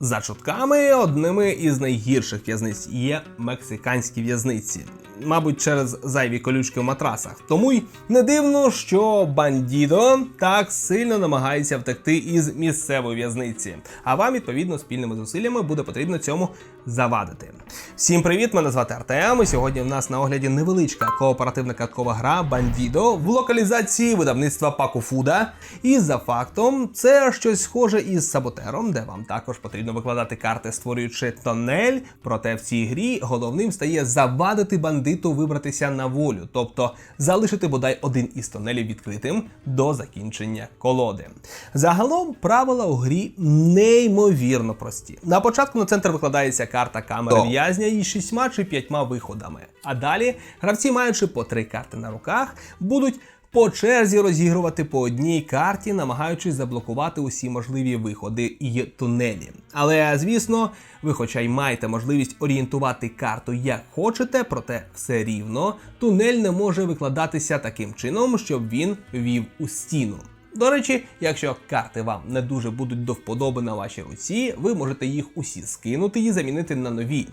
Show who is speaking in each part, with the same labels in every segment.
Speaker 1: За чутками, одними із найгірших в'язниць є мексиканські в'язниці. Мабуть, через зайві колючки в матрасах. Тому й не дивно, що бандідо так сильно намагається втекти із місцевої в'язниці. А вам, відповідно, спільними зусиллями буде потрібно цьому завадити. Всім привіт! Мене звати Артем. І сьогодні в нас на огляді невеличка кооперативна каткова гра Бандідо в локалізації видавництва Пакуфуда. І за фактом, це щось схоже із саботером, де вам також потрібно викладати карти, створюючи тонель. Проте в цій грі головним стає завадити бандиту вибратися на волю, тобто залишити бодай один із тонелів відкритим до закінчення колоди. Загалом правила у грі неймовірно прості. На початку на центр викладається карта камери в'язня із шістьма чи п'ятьма виходами. А далі гравці, маючи по три карти на руках, будуть по черзі розігрувати по одній карті, намагаючись заблокувати усі можливі виходи і тунелі. Але звісно, ви, хоча й маєте можливість орієнтувати карту як хочете, проте все рівно тунель не може викладатися таким чином, щоб він вів у стіну. До речі, якщо карти вам не дуже будуть до вподоби на вашій руці, ви можете їх усі скинути і замінити на нові.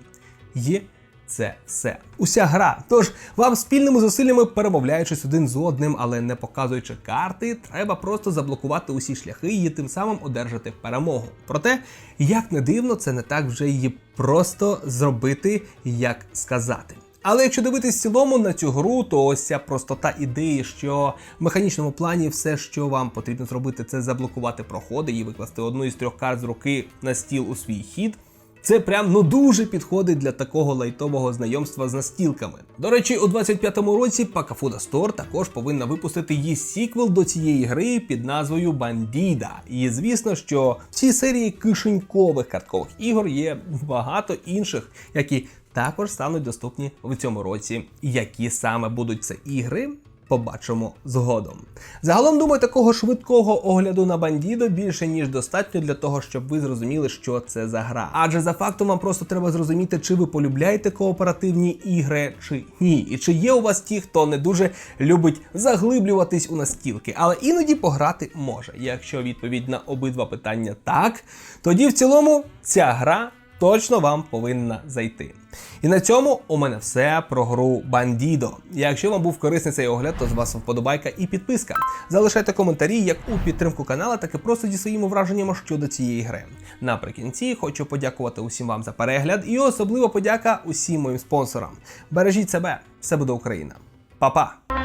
Speaker 1: Є це все. Уся гра. Тож вам спільними зусиллями, перемовляючись один з одним, але не показуючи карти, треба просто заблокувати усі шляхи і тим самим одержати перемогу. Проте, як не дивно, це не так вже її просто зробити, як сказати. Але якщо дивитись в цілому на цю гру, то ось ця простота ідеї, що в механічному плані все, що вам потрібно зробити, це заблокувати проходи і викласти одну із трьох карт з руки на стіл у свій хід. Це прям ну дуже підходить для такого лайтового знайомства з настілками. До речі, у 25-му році Pakafuda Store також повинна випустити її сіквел до цієї гри під назвою Бандіда. І звісно, що в цій серії кишенькових карткових ігор є багато інших, які також стануть доступні в цьому році. Які саме будуть це ігри? Побачимо згодом. Загалом, думаю, такого швидкого огляду на бандідо більше ніж достатньо для того, щоб ви зрозуміли, що це за гра. Адже за фактом вам просто треба зрозуміти, чи ви полюбляєте кооперативні ігри, чи ні. І чи є у вас ті, хто не дуже любить заглиблюватись у настілки, але іноді пограти може. Якщо відповідь на обидва питання так, тоді в цілому ця гра точно вам повинна зайти. І на цьому у мене все про гру Бандідо. Якщо вам був корисний цей огляд, то з вас вподобайка і підписка. Залишайте коментарі як у підтримку канала, так і просто зі своїми враженнями щодо цієї гри. Наприкінці хочу подякувати усім вам за перегляд і особливо подяка усім моїм спонсорам. Бережіть себе, все буде Україна. Па-па!